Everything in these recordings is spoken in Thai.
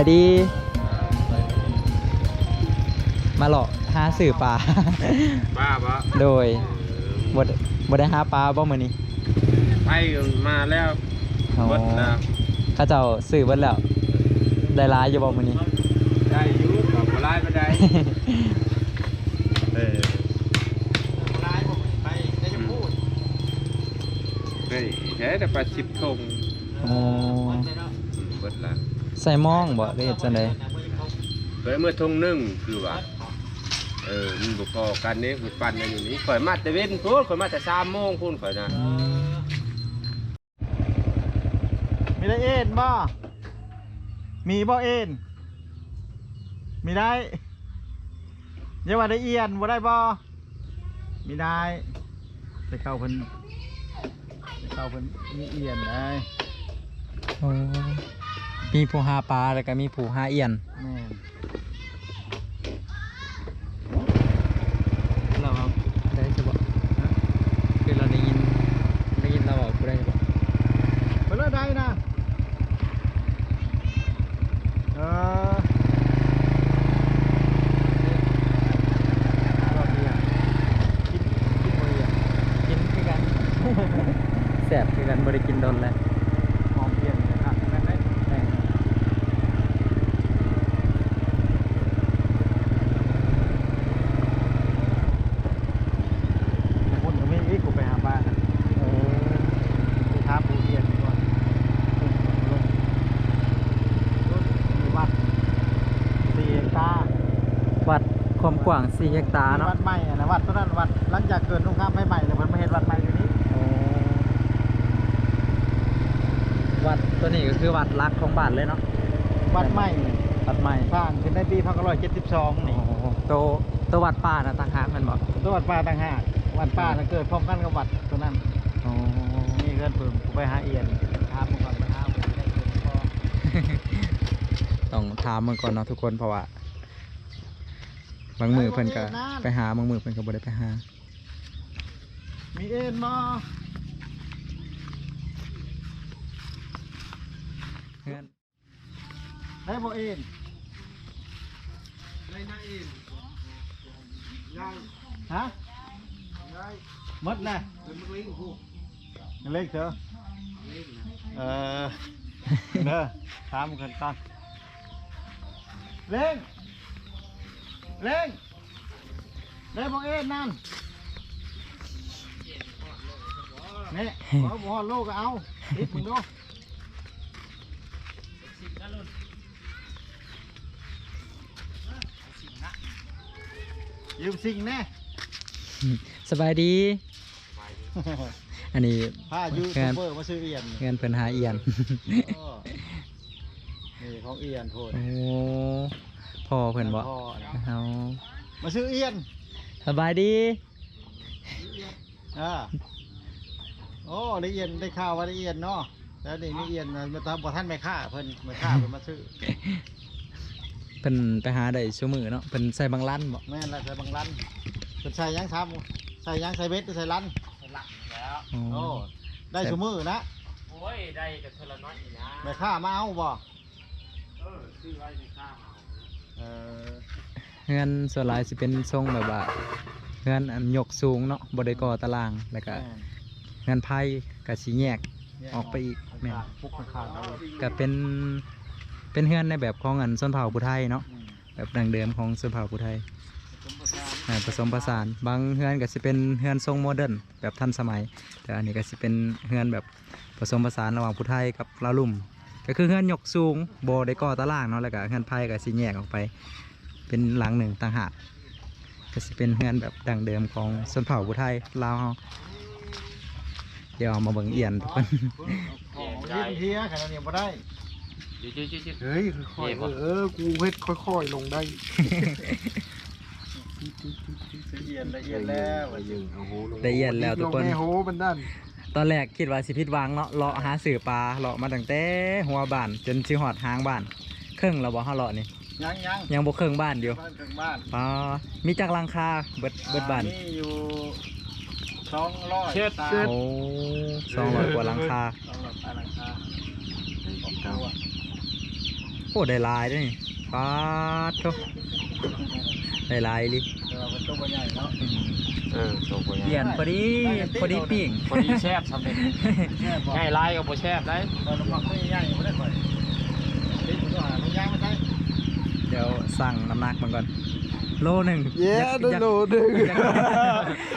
บายดี มาหลอกหาสื่อปลาบ้าปะโดยบดบดได้หาปลาบ่มื้อนี้ไปมาแล้วอ๋อเบดแล้วเขาเจ้าสื่อเบิดแล้ว ได้หลายอยู่บ่มื้อนี้ ได้อยุกับมาไล่ไปได้เออลายผมไปได้จะพูดเฮ้ยแค่แต่ปลาชิบทงอ๋อเบิดละ ใส่หมองบ่ได้เฮ็ดจังได๋เฮ้ยเมื่อทงหนึ่งคือว่าเออมันบุพอกันนี้คือปั่นกันอยู่นี่ข่อยมาแต่เว้นพูดข่อยมาแต่สามโมงพูดข่อยนะมีได้เอ็นบ่ มีบ่เอ็นมีได้เดี๋ยวว่าได้เอียนบ่ได้บ่มีได้แต่เก่าเพิ่นแต่เก่าเพิ่นมีเอียนได้โอ้ มีผู้หาปลาแล้วก็มีผู้หาเอียน แม่น เราได้ใช่บ่คือเราได้ยินได้ยินเราบอกผู้ได้บ่ เพิ่นว่าได้นะเออรอบเดียวกินกินบ่เอียน กินคือกัน แซ่บคือกันบ่ได้กินโดนแล้ว หอมเอียนนะครับแม่นได้แม่น คนก็ไม่อีกกูไปหาบ้านนะเออไปท้าปูเรียนดีกว่าลงรถมีวัดสี่เฮกตาร์ วัดค วามกว้าง4เฮกตาร์มีเนาะวัดใหม่อะนะวัดตัวนั้นวัดหลังจากเกิดสงครามใหม่ๆเลยมันไม่เห็นวัดใหม่อยู่นี้วัดตัวนี้ก็คือวัดรักของบ้านเลยเนาะวัดใหม่วัดใหม่สร้างขึ้นในปีพันเก้าร้อยเจ็ดสิบสองนี่โตโตวัดป่านะต่างหากแมันบอกตัววัดป่าต่างหากวัดป่าน่ะเกิดพร้อมกันกับวัดตัวนั้นนี่เกินเพิ่มกูไปหาเอียนถามมึงก่อนไปหาผมได้เกินพอต้องถามมึงก่อนเนาะทุกคนเพราะว่า บางมือเพิ่นก็ไปหาบางมือเพิ่นก็บ่ได้ไปหา มีเอ็นมาเพื่อนได้บ่เอ็นได้นะอินยายฮะยายหมดเลยเป็นมึงลิงกูเล็กเถอะเออเด้อถามกันก่อนเล่ งเล่งได้บ่เอ็นนั่นนี่บ่บ่โลกก็เอาติดมึงดูยืมสิ่งแน่สบายดี อันนี้พายูทูเพื่อนบเบอร์มาซื้อเอียนเพื่อนเพิ่นหาเอียนอ้อนี่ของเอียนโทษโอ้ พ่อเพิ่นบ่พ่อนะเอามาซื้อเอียนสบายดีอ่าโอ้ได้เอียนได้ข่าวว่าได้เอียนเนาะแล้วนี่มีเอียนนะมาทำบ่ท่านไม่ค่าเพิ่นไม่ค่าเพิ่นมาซื้อเพิ่นไปหาได้ชั่วมือเนาะเพิ่นใส่บางลั่นบ่แม่นละใส่บางลันเพิ่นใส่หยังทำใส่หยังใส่เบ็ดหรือใส่ลันหลังแล้วอ๋อโอ้ได้ชั่วมือนะโอ้ยได้กับเทละน้อยอีกนะไม่ค่ามาเอาบ่เออซื้อไว้ในข้าว เอาเออเฮือนส่วนหลายสิเป็นทรงแบบว่าเฮือนอันยกสูงเนาะบ่ได้ก่อตารางแล้วก็แม่นเฮือนไผ่ก็สิแยกแยออกไปอีกแม่นปุ๊กขาดเอาเลยก็เป็นเป็นเฮือนในแบบของอันชนเผ่าผู้ไทยเนาะอืมแบบดังเดิมของชนเผ่าผู้ไทยสมประทานอ่าผสมผสานบางเฮือนก็สิเป็นเฮือนทรงโมเดิร์นแบบทันสมัย แต่อันนี้ก็สิเป็นเฮือนแบบผสมผสานระหว่างผู้ไทยกับลาวลุ่ม ก็คือเฮือนยกสูงโบได้ก่อตารางเนาะแล้วก็เฮือนไผ่ก็สิแยกออกไป เป็นหลังหนึ่งต่างหากก็สิเป็นเฮือนแบบดังเดิมของชนเผ่าผู้ไทยลาวเฮาเดี๋ยวเอามาเบิ่งเอียนทุกคนของยิ้มเทียขนาดนี้บ่ได้จิ๊ดจิ๊ดจิ๊ดเฮ้ยค่อยๆเออกูเฮ็ดค่อยๆลงได้ละเอียดละเอียดแล้วละเอียดเอาโหลงละเอียดแล้วทุกคนลงในโหมันด้าน ตอนแรกคิดว่าสิพิดหวังเนาะเลาะหาสื่อปลาเลาะมาตั้งแต่หัวบ้านจนชิหอดหางบ้านเครื่องเราบ่เฮาเลาะนี่ยังยังยังบ่เครื่องบ้านอยู่บ้านถึงบ้านปลามีจักรังคาเบิดเบิดบ้านมีอยู่สองร้อยเช็ดตาโอ้สองร้อยกว่ารังคาสองร้อยตาราคาเก้าโอ้ได้หลายเด้วนี่ปาดโตได้หลายลิเออมันตัวบ่ใหญ่เนาะ เออโตกว่าเปลี่ยนพอดีพอดีปิ้งพอดีแซ่บสำเร็จแค่บอกง่ายลายก็บ่แซ่บได้ตอนน้ำมันตัวใหญ่บ่ได้ค่อยติดตัวหามันย่างมาใช่เดี๋ยวสั่งน้ำหนักมันก่อน โลหนึ่งเย้อยากได้โลหนึ่งอยาก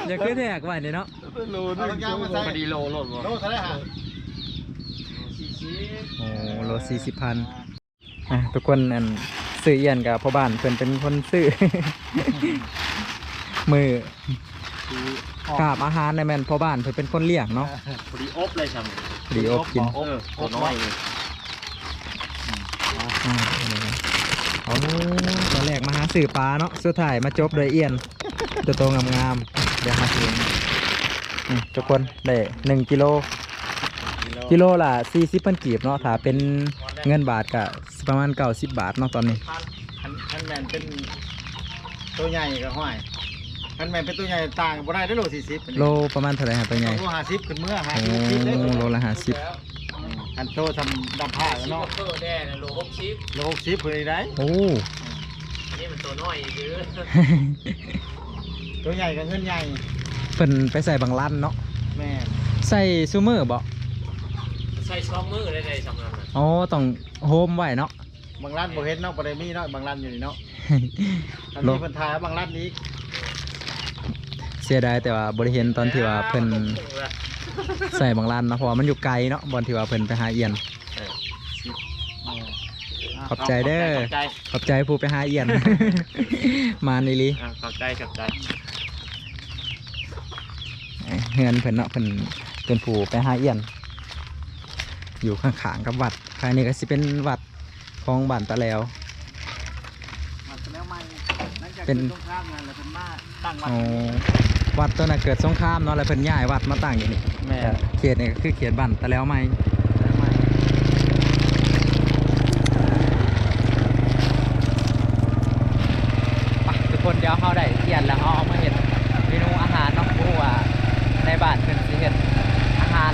อยากขึ้นแทกไว้เนี่ยเนาะได้โลหเอานึ่งย่างมาใส่พอดีโลโลดบ่โลเท่าไหร่ฮะโอ้โลสี่สิบพันอะทุกคนอันซื้อเอียนกับพ่อบ้านเพิ่นเป็นคนซื้อ มือ กราบอาหารในแมนพ่อบ้านเพิ่นเป็นคนเลี้ยงเนาะพอดีอบเลยซ้ำดีอบกินเออตัวน้อยนี่อ่าเอาตอนแรกมาหาสื่อปลาเนาะสุดท้ายมาจบโดยเอียนตัวโตงามๆเดี๋ยวหาซื้อนี่ทุกคนได้หนึ่งกิโลกิโลละสี่สิบพันกีบเนาะถ้าเป็นเงินบาทก็ประมาณเก้าสิบบาทเนาะตอนนี้ คันคันแมนเป็นตัวใหญ่ก็ห้อย คันแมนเป็นตัวใหญ่ต่างกันบ่ได้ได้อโลสี่สิบโลประมาณเท่าไหร่ครับตัวใหญ่โลห้าสิบขึ้นเมื่อห้าโอ้สิบได้อโลละห้าสิบคันโตทำดำผ้ากันเนาะเพิ่มแน่นะโลหกสิบโลหกสิบเพื่อได้ โอ้ อันนี้มันตัวน้อยคือตัวใหญ่กับเงินใหญ่เพิ่นไปใส่บางลั่นเนาะแม่นใส่ซูเมอร์บ่ใส่ช่องมือได้เลยสำหรับนั้นอ๋อต้องโฮมไว้เนาะ บางร้านบ่เห็นเนาะบ่ได้มีเนาะบางร้านอยู่นี่เนาะอันโล นี้เพิ่นทายว่าบางร้านนี้ เสียดายแต่ว่าบริเห็นตอนที่ว่าเพิ่นใส่บางร้านเนาะเพราะว่ามันอยู่ไกลเนาะบอนที่ว่าเพิ่นไปหาเอียน ขอบใจเด้อ ขอบใจขอบใจผู้ไปหาเอียน มานี่ลิอะขอบใจขอบใจเฮือนเพิ่นเนาะเพิ่นเป็นผู้ไปหาเอียน อยู่ข้างๆกับวัดภายในก็สิเป็นวัดของบ้านตะแล้วมันเป็นแล้วใหม่หลังจากเป็นสงครามนั่นแล้วเพิ่นมาตั้งวัดอ๋อ วัดตัวน่ะเกิดสงครามเนาะแล้วเพิ่นย้ายวัดมาตั้งอยู่นี่แม่แต่เขตนี่ก็คือเขตบ้านตะแล้วใหม่ไปทุกคนเดี๋ยวเฮาได้เอียนแล้วเฮาเอามาเฮ็ดเมนูอาหารเนาะบ่รู้ว่าในบ้านเพิ่นสิเฮ็ดอาหาร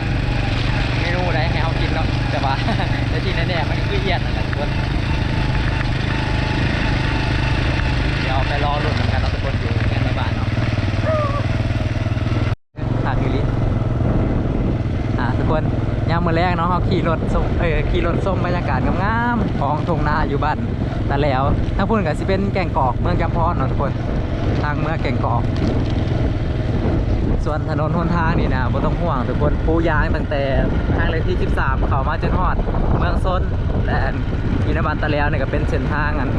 เมนูใดให้เฮากินเนาะแต่ว่า แต่ที่แน่ๆมันคือเอียนนั่นแหละทุกคน เดี๋ยวไปรอรุ่นกันเนาะทุกคนอยู่งานในบ้านเนาะทางอีลิอ่าทุกคนยามมื้อแรกเนาะเขี่รถส่งเออขี่รถส่งบรรยากาศงามๆของทงนาอยู่บ้านแต่แล้วถ้าพูดก็สิเป็นแก่งกอกเมืองจำพรเนะทุกคนทางเมืองแก่งกอก ส่วนถนนหนทางนี่นะบ่ต้องห่วงทุกคนปูยางตั้งแต่ทางเลขที่ 13 เข้ามาจนฮอด เมืองซนและอินบันตะแล้วเนี่ยก็เป็นเส้นทางอัน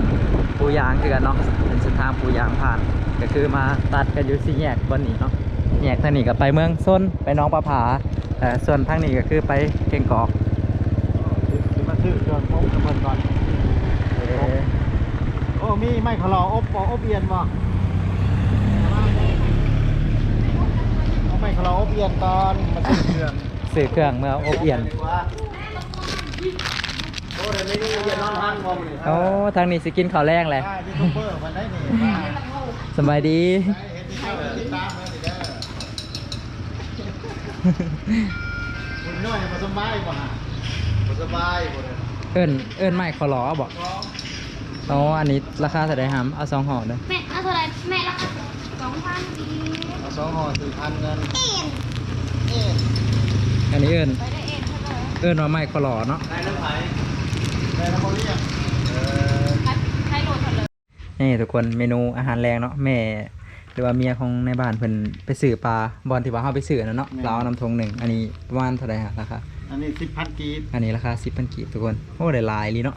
ปูยางคือกันเนาะเป็นเส้นทางปูยางผ่าน ก็คือมาตัดกันอยู่สี่แยกบนนี้เนาะแยกทางนี้ก็ไปเมืองซนไปน้องประผา แต่ส่วนทางนี้ก็คือไปเก่งกอกสิมาซื้อเครื่องอบกับเพิ่นก่อน โอ้มีไม้ขลออบบ่อบเอียนบ่เอาไม้ขลออบเอียนตอนมาซื้อเครื่องสื่อเครื่องเมื่ออบเอียนโอ้เดี๋ยวนี้เอียนนอนทางบ่มื้อนี้โอ้ทางนี้สิกินข้าวแรงเลยได้ยูทูบเบอร์มันได้นี่ว่าสบายดีได้เห็นที่เข้าติดตามเลยสิเด้อ คุณน้อยบ่สบายบ่ฮะบ่สบายบ่เด้อเอิ้นเอิ้นไม่ขอหลอบอกอ๋ออันนี้ราคาเท่าไหร่ฮัมเอาสองห่อเด้อแม่เอาเท่าไหรแม่ละสองพันดีเอาสองห่อ4,000เงินเอ็นเอ๊ะอันนี้เอิ้นไปได้เอ็นเท่าไหร่เอิ้นว่าไม่ขอหลอเนาะได้น้ำไผได้น้ำบ่เรียกเออใช้โหลดเท่าไหร่นี่ทุกคนเมนูอาหารแรงเนาะแม่ หรือว่าเมียของในบ้านเพิ่นไปซื้อปลาบอลที่ว่าเฮาไปซื้อนะเนาะเราเอานำทงหนึ่งอันนี้ประมาณเท่าไหร่ฮะราคาอันนี้10,000กีบอันนี้ราคา10,000กีบทุกคนโอ้ได้หลายลีเนาะ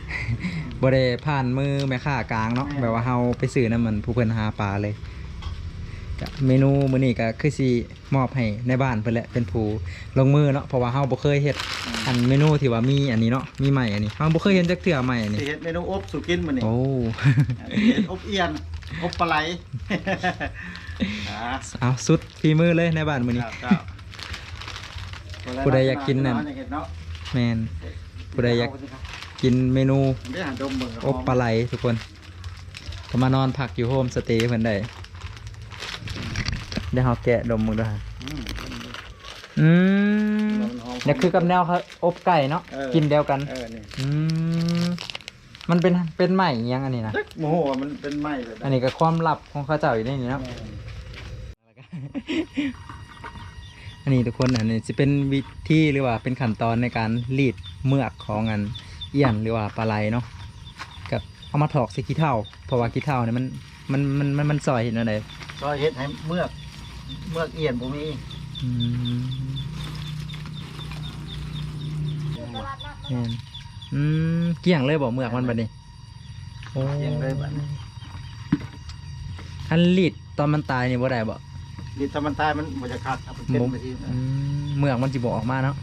10,000 บ่ได้ผ่านมือแม่ค้ากลางเนาะแบบว่าเฮาไปซื้อนํมันผู้เพิ่นหาปลาเลยก็เมนูมื้อนี้ก็คือสิมอบให้ในบ้านเพิ่นแหละเป็นผู้ลงมือเนาะเพราะว่าเฮาบ่เคยเฮ็ดอันเมนูที่ว่ามีอันนี้เนาะมีใหม่อันนี้เฮาบ่เคยเห็นจักเทื่อใหม่อันนี้ สิเฮ็ดเมนูอบสุกินมื้อนี้โอ้สิเฮ็ดอบเอียน อบปลาไหลอ่าเอาสุดฝีมือเลยในบ้านมื้อนี้ครับครับผู้ใดอยากกินนั่นอยากเห็เนาะแมน ผู้ใดอยาก กินเมนูได้หาดมเบิ่งอบปลาไหลทุกคนก็มานอนพักอยู่โฮมสเตย์เพิ่นได้ได้เฮาแกะดมมึงด้วยอืมอืมมันหอมนี่คือกับแนวเขาอบไก่เนาะเออ กินเดียวกัน เออนี่อืม มันเป็นเป็นใหม่อิหยังอันนี้นะจักโมโหว่ามันเป็นไม้แบบอันนี้ก็ความลับของเข้าเจ้าอยู่ในนี้เนาะ อันนี้ทุกคนอันนี้จะเป็นวิธีหรือว่าเป็นขั้นตอนในการรีดเมือกของอันเอี่ยนหรือว่าปลาไหลเนาะกับเอามาถอกใส่ขี้เถ้าเพราะว่าขี้เถ้าเนี่ยมันมันมันมันมันซอยเห็นอะไรซอยเฮ็ดให้เมือกเมือกเอียนบ่มีอืมแม่น อืมเกลี่ยงเลยบอกเมือกมันบัดนี้โอ้เอียงเลยบัดนี้คันรีดตอนมันตายนี่บ่ได้บ่ดิถ้ามันตายมันบ่จะขาดเอาไปเป็นไปที่อืมเมือกมันจิบออกมาเนาะ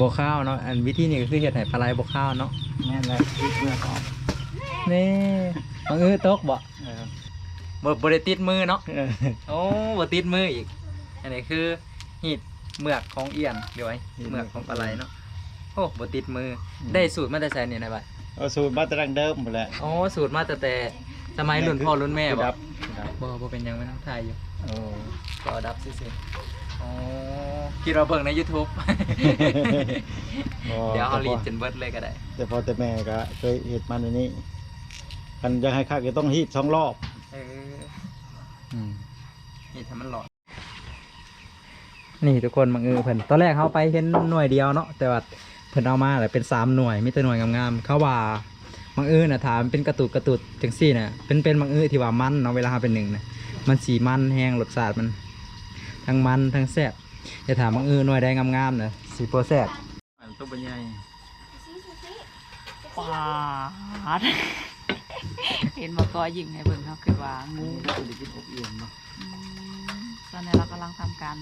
บ่ข้าวเนาะอันวิธีนี้ก็คือเฮ็ดให้ปลาไหลบ่ข้าวเนาะแม่นเลยดิเมือกออกนี่บังเอิญตกบ่เออบ่บ่ได้ติดมือเนาะเออโอ้บ่ติดมืออีก อันนี้คือหีดเมือกของเอียนเดี๋ยวไว้เมือกของปลาไหลเนาะ โอ้บ่ติดมืออได้สูตรมาแต่ไสนี่นะบัดเอาสูตรมาแต่ดั้งเดิมหมดแหละอ๋อสูตรมาแต่แต่สมัยรุ่นพ่อรุ่นแม่บ่ดับดับบ่บ่เป็นหยังไม่ต้องถ่ายอยู่โอ้ ก็ดับซื่อๆอ๋อคิดว่าเบิ่งใน YouTube เดี๋ยวเอาลีดจนเบิดเลยก็ได้ แต่พอแต่แม่ก็เคยเห็ดมันในนี้กันจะให้คักก็ต้องฮีดสองรอบเออนี่ทำมันหลอด นี่ทุกคนบังเอิญเพิ่นตอนแรกเขาไปเห็นหน่วยเดียวเนาะแต่ว่า เพิ่นเอามาแต่เป็นสามหน่วยมีแต่หน่วยงามๆเขาว่าบังเอิญน่ะถามเป็นกระตุดกระตุดจังซี่น่ะเป็นเป็นบังเอิญที่ว่ามันเนาะเวลาเราเป็นหนึ่งน่ะมันสีมันแห้งรสชาติมัน ทั้งมันทั้งแซ่บจะถามบังเอิญหน่วยใดงามๆน่ะสีโปรแซ่บอันตัวเป็นใหญ่ปาดเห็นมาก็ยิงให้เบิ่งเขาคือว่างูตัวได้กินอบเอียนเนาะอืมตอนนี้เรากำลังทำการ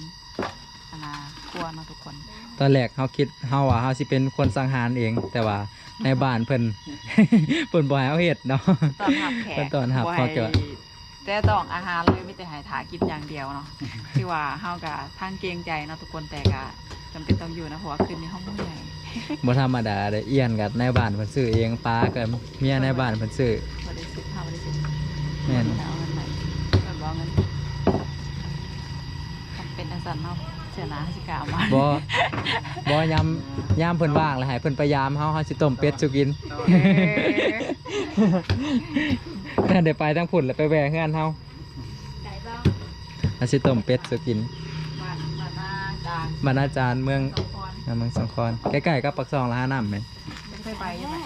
อ นาครัวเนาะทุกคน ตอนแรกเขาคิดเฮาว่าเฮาสิเป็นคนสังหารเอง แต่ว่าในบ้านเพิ่น เพิ่นบ่ให้เอาเฮ็ดเนาะตอนหับแขกเป็นตอนหับบ่เขาจะให้แต่ต้องอาหารเลยไม่แต่ให้ถากินอย่างเดียวเนาะ ที่ว่าเฮากับทางเกรงใจเนาะทุกคนแต่ก็จำเป็นต้องอยู่นะเพราะว่าคืนนี้ห้องใหญ่บ่ธรรมดาเด้อเอียนกับในบ้านเพิ่นซื้อเองปลากับเมียในบ้านเพิ่นซื้อบริสุทธิ์เฮาบริสุทธิ์แม่น เอาเงินไหนแบบว่าเงินเป็นอันสันเนาะ เสียนะสิกามาบ่บ่ยามยามเพิ่นว่างแล้วให้เพิ่นพยายามเฮาเฮาสิต้มเป็ดสุกินถ้าได้ไปทั้งพุ่นแล้วไปแวะเฮือนเฮาไก่บ้างเฮาสิต้มเป็ดสุกินบ้านบ้านหน้าจางบรรณาจารย์เมืองเมืองสงขลาใกล้ๆกับปักซองละห้าน้ำแม่นไม่เคยไปใช่ไหม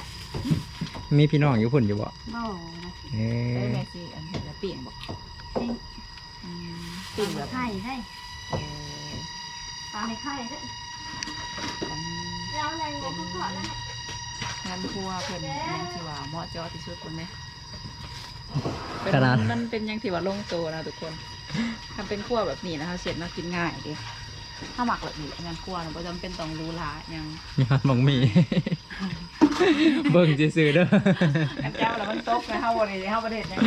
มีพี่น้องอยู่พุ่นอยู่บ่โน่เอ้ได้ยแม่สิอันนแล้วปิ่งบอกอืมปิ่งแบบไข่ได้ ปลาในไข่ได้อันแล้วแรงงเขาขอแล้วงานครัวเพิ่นยังที่ว่าเหมาะเจาะที่สุดคนไหมขนาด มันเป็นยังที่ว่าลงตัวนะทุกคนทำเป็นครัวแบบนี้นะคะเสร็จมากินง่ายดิถ้าหมักแบบนี้งานครัวเราจำเป็นต้องรู้ละยังยอดมังมี เบิ่งซื่อๆเด้ออันเจ้าแล้วมันตกนะเฮาบ่ได้เฮาบ่ได้เฮ็ดหยัง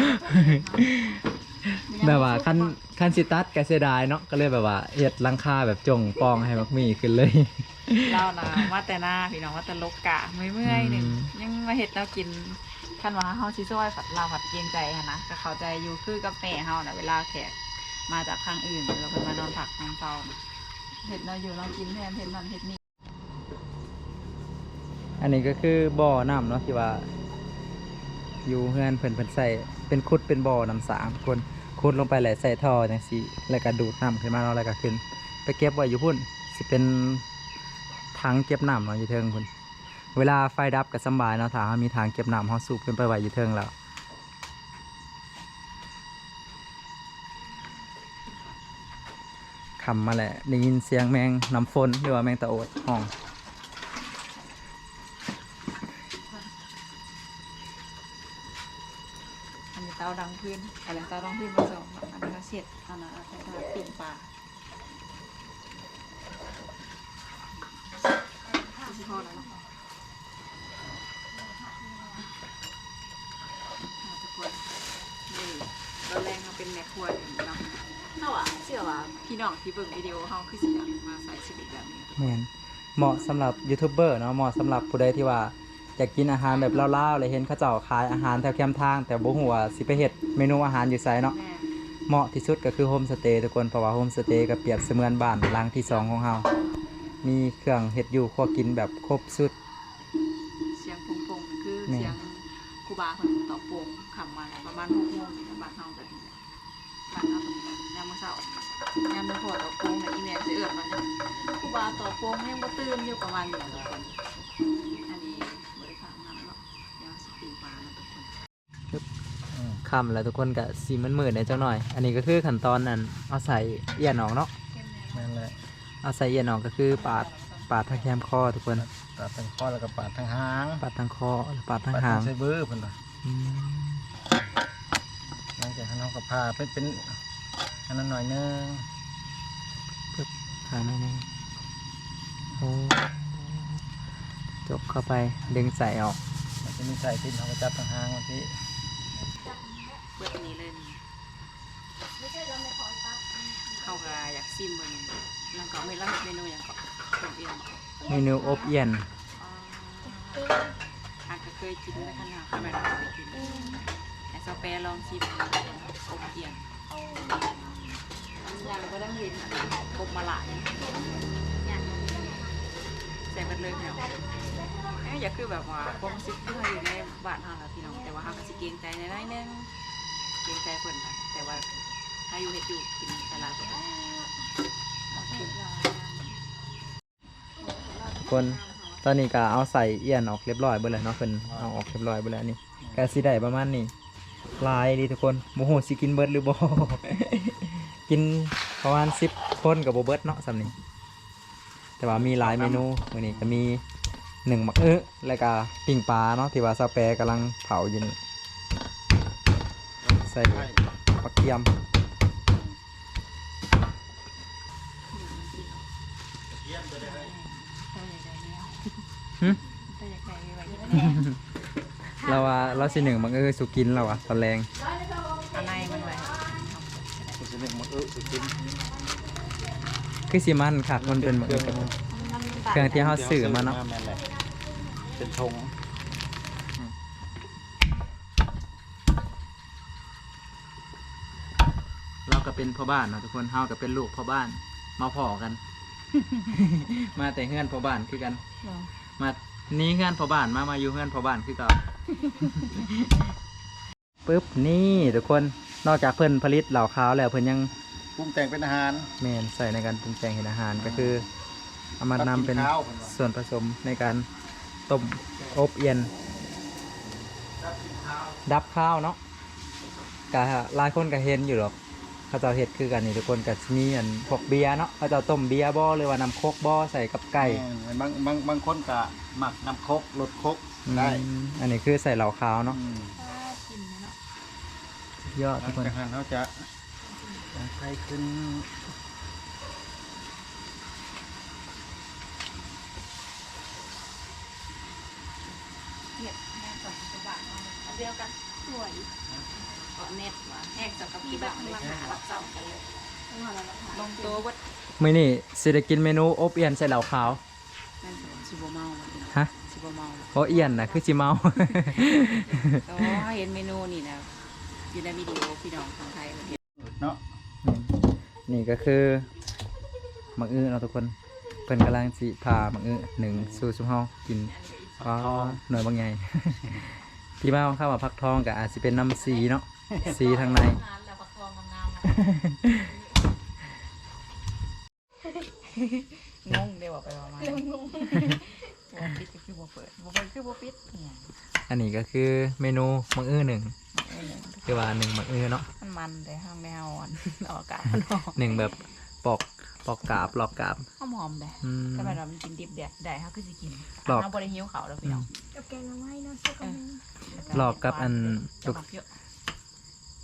แบบว่าคันคันสิตัดก็เสียดายเนาะก็เลยแบบว่าเฮ็ดหลังคาแบบจงปองให้มักมีขึ้นเลยเรานะว่าแต่หน้าพี่น้องว่าแต่ลกกะเมื่อยๆหนึ่งอืมยังมาเฮ็ดแนวกินคันว่าเฮาสิซอยผัดเราผัดเกรงใจหันนะก็เข้าใจอยู่คือกับแม่เฮาน่ะเวลาแขกมาจากทางอื่นเราเพิ่นมานอนพักนอนเฝ้าน่ะเฮ็ดแนวอยู่เรากินแทนเฮ็ดนั่นเฮ็ดนี่อันนี้ก็คือบ่อน้ำเนาะที่ว่า อยู่เฮือนเพิ่นเพิ่นใส่เป็นคุดเป็นบ่อน้ำสางทุกคน คุดลงไปแหล้วใส่ท่อจังซี่แล้วก็ดูดน้ำขึ้นมาเนาะแล้วก็ขึ้น ไปเก็บไว้อยู่พุ่นสิเป็นถังเก็บน้ำเนาะอยู่เทิงพุ่นเวลาไฟดับก็สบายเนาะถ้าเรามีถังเก็บน้ำเฮาสูบขึ้นไปไว้อยู่เทิงแล้วคำมาแหละได้ยินเสียงแมงน้ำฝนหรือว่าแมงตะโอดห้อง อันนี้เตาดัง พื้นอะไรเตาดังพื้นมาสองอันนี้ก็เสร็จอันนั้นเอาไปทำปิ่งปลาสิพอแล้วเนาะค่ะทุกคนนี่ตอนแรกเราเป็นแม่ครัวอยู่เนาะเฮาอะเชื่อว่าพี่น้องที่เบิ่งวิดีโอเฮาคือสิอยากมาใส่ชีวิตแบบนี้แมนเหมาะสำหรับยูทูบเบอร์เนาะเหมาะสำหรับผู้ใดที่ว่า อยากกินอาหารแบบล่าวๆเลยเห็นเขาเจ้าขายอาหารแถวแคมป์ทาง แต่บ่ฮู้ว่าสิไปเฮ็ดเมนูอาหารอยู่ไสเนาะแม่เหมาะที่สุดก็คือโฮมสเตย์ทุกคนเพราะว่าโฮมสเตย์ก็เปรียบเสมือนบ้านหลังที่สองของเฮามีเครื่องเฮ็ดอยู่ครัวกินแบบครบสุด เสียงพงๆคือเสียงครูบาคนต่อโปงขำมาแล้วประมาณหกโมงนี่แหละบ้านเฮาแบบนี้แหละบ้านเฮาแบบนี้ยามมื้อเช้ายามมื้อพอต่อโปงเนี่ยอีแม่สิเอื้อนมาเนี่ยครูบาต่อโปงยังบ่ตื่นอยู่ประมาณนี้แหละทุกคน คำแล้วทุกคนก็สีมันมืดในเจ้าหน่อย อันนี้ก็คือขั้นตอนนั้นเอาใส่เอียนออกเนาะนั่นแหละเอาใส่เอียนออกก็คือปาดปาดทางแคมคอทุกคนตัดทั้งข้อแล้วก็ปาดทั้งหางปาดทางคอหรือปาดทางปาดหาทั้งงไซเบอร์เพิ่นล่ะอืมหลังจากนั้นเราก็พาเป็นเป็นอันนั้นหน่อยนึงทางนั้นเองโอ้จบเข้าไปดึงใส่ออกมันจะมีใส่ติดเราก็จับทั้งหางมาพี่ เบิดอันนี้เลยนี่เข้าก็อยากซิมเบิ่งแล้วก็ไม่รับเมนูหยังก็ต้มเอียนเมนูอบเอียนอาจจะเคยกินแต่ขนาดข้าวแม่เราเคยกินไอ้ซอแปรลองชิมอบเอียนอย่างก็ต้องเห็นกบมาหลายใส่กันเลยพี่น้องเอ้ยอย่าคือแบบว่าความรู้สึกที่เราอยู่ในบ้านเฮาแล้วพี่น้องแต่ว่าเฮาก็สิเกรงใจในน้อยๆนึงเก รงใจเพิ่นนะแต่ว่าถ้าอยู่เฮ็ดอยู่กินตลาดก็ได้เอากินคนตอนนี้ก็เอาใส่เอียนออกเรียบร้อยเบิดแล้วเนาะเพิ่นเอาออกเรียบร้อยเบิดแล้วนี่ก็สิได้ประมาณนี้ลายดีทุกคนโมโหสิกินเบิร์ดหรือบ่ กินประมาณ10คนกับโบเบิร์ดเนาะสำนี้แต่ว่ามีหลายเมนูมื้อนี้ก็มีหนึ่งมักเออแล้วก็ปิ้งปลาเนาะที่ว่าซาแปรกำลังเผาอยู่นี่ ส่ปักเกียมหึเราว่าเราสิหนึ่งมันเออสุกินเราอะตอนแรงอันในมันไว้กูจะเรียกมาเออสุกินคือสิมันขาดมันเป็นเหมือนกับเครื่องที่เขาสื่อมาเนาะแม่นแหละเป็นธง เราก็เป็นพ่อบ้านเนาะทุกคนเฮาก็เป็นลูกพ่อบ้าน มาพ่อกัน มาแต่เฮือนพ่อบ้านคือกัน มานี่เฮือนพ่อบ้านมามาอยู่เฮือนพ่อบ้านคือเก่าปึ๊บนี่ทุกคนนอกจากเพิ่นผลิตเหล่าขาวแล้วเพิ่นยังปรุงแต่งเป็นอาหารเมนใส่ในการปรุงแต่งเห็นอาหารก็คือเอามานำเป็นกับกินข้าวเพิ่นว่าส่วนผสมในการต้มอบเอียนดับข้าวเนาะกะหลายคนก็เห็นอยู่หรอก เขาเจ้าเห็ดคือกันนี่ทุกคนก็สิมีอันพวกเบียร์เนาะเขาเจ้าต้มเบียร์บ่หรือว่าน้ำโคกบ่ใส่กับไก่แม่นบางบางบางคนก็หมักน้ำครกรสครกได้ อืมอันนี้คือใส่เหล่าขาวเนาะอืมยอดหลัทุงกคน จากนั้นเขาจะจะใส่ขึ้นเน็ตแม่กับกระบะเอาเดียวกันสวย ก็เน็ตว่าแหกจากกับกระบะเลยหารับเจ้ากันเลยลงตัววัดมื้อนี้สิได้กินเมนูอบเอียนใส่เหล่าขาวนั่นสิชิบเมาฮะชิบเมาเพราะเอียนน่ะคือสิเมาก็เห็นเมนูนี่นะอยู่ในวิดีโอพี่น้องทางไทยเห็นเนาะนี่ก็คือมักอื้อเราะทุกคนเพิ่นกำลังสิพามักอื้อหนึ่งสู่สุเฮากินอ๋อหน่วยบางใหญ่ที่มาของข้าวมาพักทองก็อาจสิเป็นน้ำสีเนาะ สีทางในงานแล้วประคองงามงงเดี๋ยวบอกไปประมาณงงปิดก็คือบ่เปิดบ่เปิดคือบ่ปิดเนี่ยอันนี้ก็คือเมนูมักอื้อหนึ่งเออคือว่าหนึ่งมักอื้อเนาะมันมันแต่ห้างแมวอ่อนออกอากาศมันออกหนึ่งแบบปอกปอกกาบหลอกกาบหอมหอมๆเลยอืมถ้าแบบเรามันกินดิบเด็ดได้เขาคือสิกินหลอกเราบริหิวเขาแล้วพี่น้องกับแกงหน่อไม้เนาะสุกกับมือหลอกกับอันจะลูก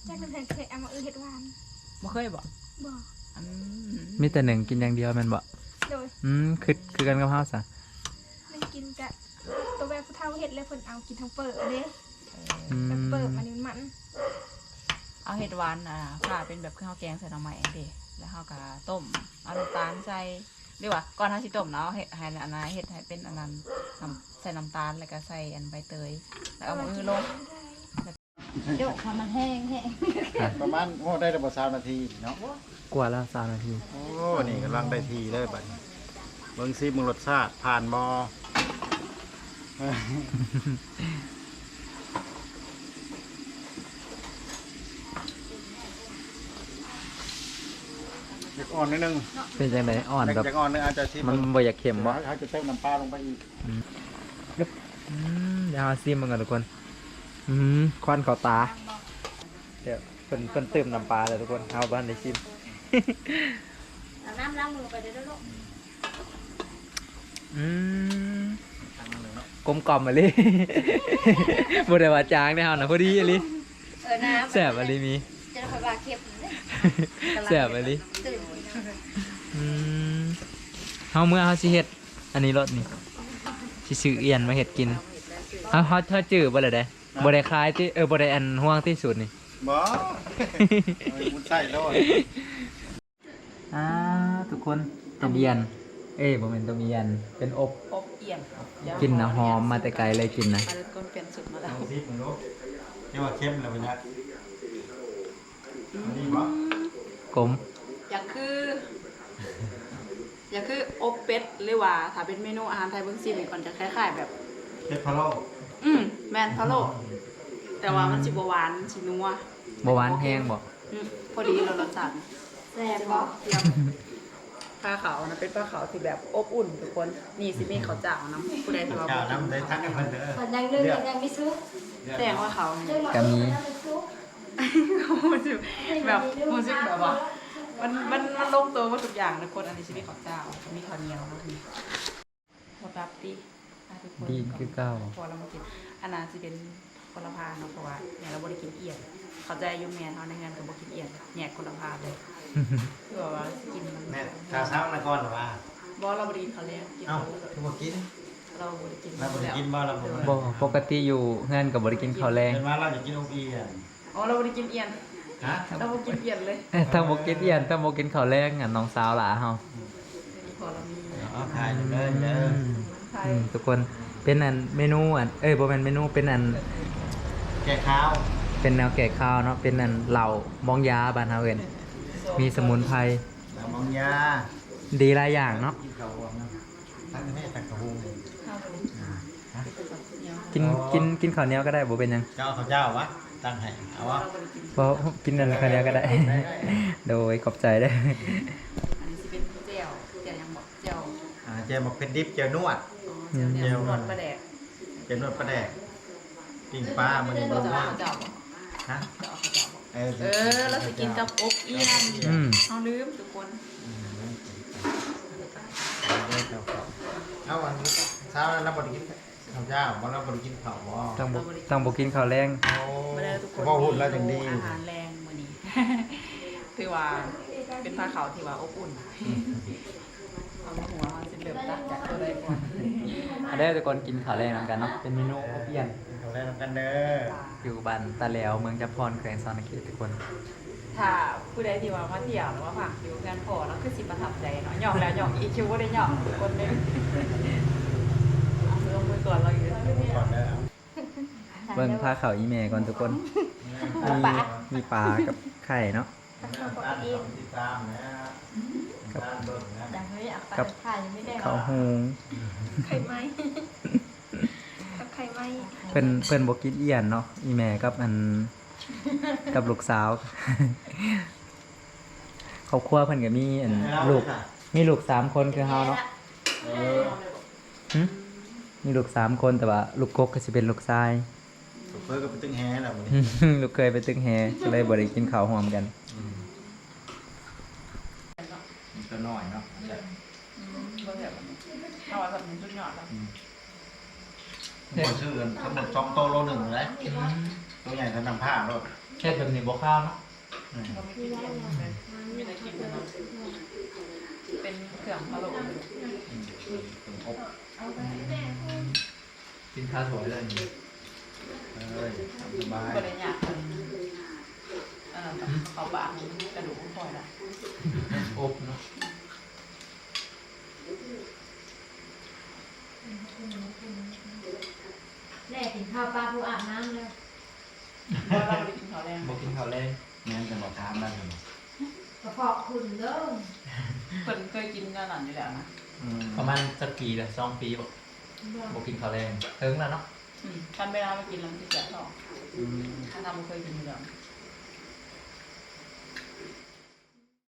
หมักเยอะแจ้งกันเคยเอามาอือเห็ดหวานบ่เคยบอกบ่อืมมีแต่หนึ่งกินอย่างเดียวแมันบ่โดยอืมคือคือกันกับข้าวซะมันกินกะตัวแบบผู้เฒ่าเห็ดแล้วเพิ่นเอากินทั้งเปิดเด้อืแบบมเปิดมันนี่มันเอาเห็ดหวานอะผ่าเป็นแบบข้าวแกงใส่หน่อไม้เด้แล้วเขาก็ต้มเอาน้ำตาลใส่หรือว่าก่อนเขาสิต้มเนาะเห็ดให้อันนั้นเห็ดให้เป็นอันนั้นน้ำใส่น้ำตาลแล้วก็ใส่อันใบเตยแล้วเอามือลง เดี๋ยวพอมันแห้งแห้งประมาณโอ้ได้ระบบสามนาทีเนาะกว่าละสามนาที โอ้นี่กำลังได้ทีได้บัดยเบิ้งซีมึงรสชาติผ่านมออยากอ่อนนิดนึงเป็นยังไงอ่อนแบบอยากอ่อนนึงอาจจะซีมมันบ่อยากเค็มว่เาจะเติมน้ำปลาลงไปอีกเดี๋ยวหาซีมมันกันทุกคน อืมควันเขาตา เดี๋ยวเพิ่นเพิ่นเติมน้ำปลาเลยทุกคนเอาบ้านได้ซิม เอาน้ำล้างมือไปเด้อลูกอืมกลมกล่อมมาเลย บ่ได้ว่าจางได้เฮานะพอดีอะลิเออน้ำแซ่บอะลิมี จะได้คอยว่าเก็บเลยแซ่บอะลิตื่นอืมเฮาเมื่อเฮาสิเฮ็ด อันนี้รสนี่สิซื้อเอียนมาเฮ็ดกินเฮาเฮาเธอจื้อบ่ล่ะเด้ บ่ได้คลายที่เออบ่ได้อันห่วงที่สุดนี่บ่มุนใส่แล้วอ่าทุกคนต้มเอียน เอ้ยบ่แม่นต้มเอียน เป็นอบ อบเอี่ยมเดี๋ยวกินนะหอมมาแต่ไกลเลยกินนะมาเลยก้นเปลี่ยนสุดมาแล้วเอาซิมึงลูกเรียกว่าเข้มแล้วมันยัดอันนี้บ่กลมอยากคือ อยากคืออบเป็ดหรือว่าถ้าเป็นเมนูอาหารไทยเบื้องซีมันก่อนจะคล้ายๆแบบเผ็ดพะโล้อืม แมนพะโล้แต่ว่ามันสิบหวานสินัวบ่หวานแห้งบ่อืมพอดีเรารสชาติแซ่บใช่บ่ปะเทียมปลาขาวนะเป็นปลาขาวที่แบบอบอุ่นทุกคนนี่สิมีข้าวเจ้าน้ำผู้ใดที่ว่าเจ้าน้ำได้ทักให้เพิ่นเด้อคนยังนึงยังไม่ซุกแจ้งว่าเขาเนี่ยก็มีรู้สึกแบบรู้สึกแบบว่ามันมันมันลงตัวหมาทุกอย่างทุกคนอันนี้สิมีข้าวเจ้า มีข้าวเหนียวนะพี่หมดรับดีอะทุกคนดีคือเก่าพอเรามากิน อันนั้นจะเป็นคนละพาเนาะเพราะว่าเนี่ยเราบริกินเอียนเขาใจอยุ่แมนเขาในงานกับบกินเอียนแยกคนละพาเลยคือแบบว่ากินมันแม่ข้าวเช้านะก่อนหรอว่าบอเราบริกินเขาเลยกินเอ้าเขาเลยคือบ่กินเราบริกินเราบ่ได้กินบ่เราบ่ได้บ่ปกติอยู่งานก็บ่ได้กินข้าวแรงเป็นว่าเราจะกินอบอีอะอ๋อเราบริกินเอียนฮะเราบริกินเอียนเลยเอ้ยถ้าบ่กินเอียนถ้าบ่กินข้าวแรงอะน้องสาวหล่ะเฮาพอเรามีเอาถ่ายเด้อเด้อไทยอืมทุกคน เป็นอันเมนูอันเอ้ยบ่แม่นเมนูเป็นอันแกะข้าวเป็นแนวแก่ข้าวเนาะเป็นอันเหล่ามองยาบ้านเฮาเอิ้นมีสมุนไพรแล้วมองยาดีหลายอย่างเนาะกินข้าวบ่นะทั้งแม่ทั้งกระหุงข้าวบริกินกินกินกินข้าวเหนียวก็ได้บ่เป็นหยังเจ้าข้าวเจ้าวะตั้งให้เอาวะเราบริกินเพราะกินอันข้าวเหนียวก็ได้ โดยขอบใจได้ออันนี้จะเป็นเจียวเจียวยังบอกเจียวอ่าเจมาเป็นดิบเจียวนวดอ๋อ เจียวเนี่ยรสประแดกเจียวนวดปลาแดกปิ้งปลามันนี่เราบ่จะว่าเอาข้าวเจ้าบอกฮะจะเอาข้าวเจ้าบอกเออเออเราจะกินกับอบเอียนอืมเอาลืมทุกคนเอาวันนี้เช้าแล้วเราบ่ได้กินข้าวเจ้าบ่เราบ่ได้กินข้าวบ่ต้องบ่ต้องบ่กินข้าวแรงโอ้มาได้ทุกคนบ่หุ่นแล้วจังดีอาหารแรงมื้อนี้ ถือว่าเป็นผ้าขาวที่ว่าอบอุ่นเอามาหัวมันสิ เริ่มตัดจากตัวใดก่อนอันนี้ทุกคนกินข้าวแรงนำกันเนาะ เป็นเมนูอบเอียนข้าวแรกกันเด้ออยู่บ้านตาแหลวเมืองจับพรแขวงซอนเขตทุกคน ถ้าผู้ใดที่ว่ามาเที่ยวหรือว่าผักอยู่งานพอแล้วคือสิประทับใจเนาะหยอกแล้วหยอกอีกคิวบ่ได้หยอกทุกคนเลยเอาลงมือก่อนเราอยู่ก่อนเด้อเบิ่งผ้าขาวอีเมก่อนทุกคน มีมีปลากับไข่เนาะ ติดตามนะติดตามเบิ่ง กับถ่ายยังไม่ได้ข้าวหุงไข่ไหมกับไข่ไหมเพิ่นเพิ่นบ่กินเอียนเนาะอีแม่กับอันกับลูกสาวครอบครัวเพิ่นก็มีอันลูกมีลูกสามคนคือเฮาเนาะเออหึมีลูกสามคนแต่ว่า ลูกกกก็สิเป็นลูกชายเพิ่นก็ไปตึงแฮแล้วมื้อหึนี้ลูกเคยไปตึกแฮก็เลยบ่ได้กินข้าวหอมกันมันก็น้อยเนาะ บ่แบบเอาว่าแบบนี้สุดยอดแล้วหมดชื่อกันทั้งหมด2โตโลหนึ่งเลยตัวใหญ่เท่านำผ้ารถแค่แบบนี้บ่ข้าวเนาะเราไม่กินเย็นเลยมีแต่กินแต่เนาะเป็นเครื่องพะโล้กินข้าวสวยเลยเอ้ยสบายบ่ได้ยากเอ่อเขาปากกระดูกคอยละอบเนาะ แน่กินข้าวปลาผู้อาบน้ำแล้วเพราะเราบ่ได้กินข้าวแรงบ่กินข้าวแรงแม่นจะบอกถามได้เหรอกระเพาะคุณเด้อเพิ่นเคยกินกันนั่นอยู่แล้วนะอืมประมาณสักปีละสองปีบ่บ่กินข้าวแรงถึงแล้วเนาะอืมคันเวลาไปกินแล้วมันสิแสบท้องอืมถ้าทำบ่เคยกินอยู่แล้วอ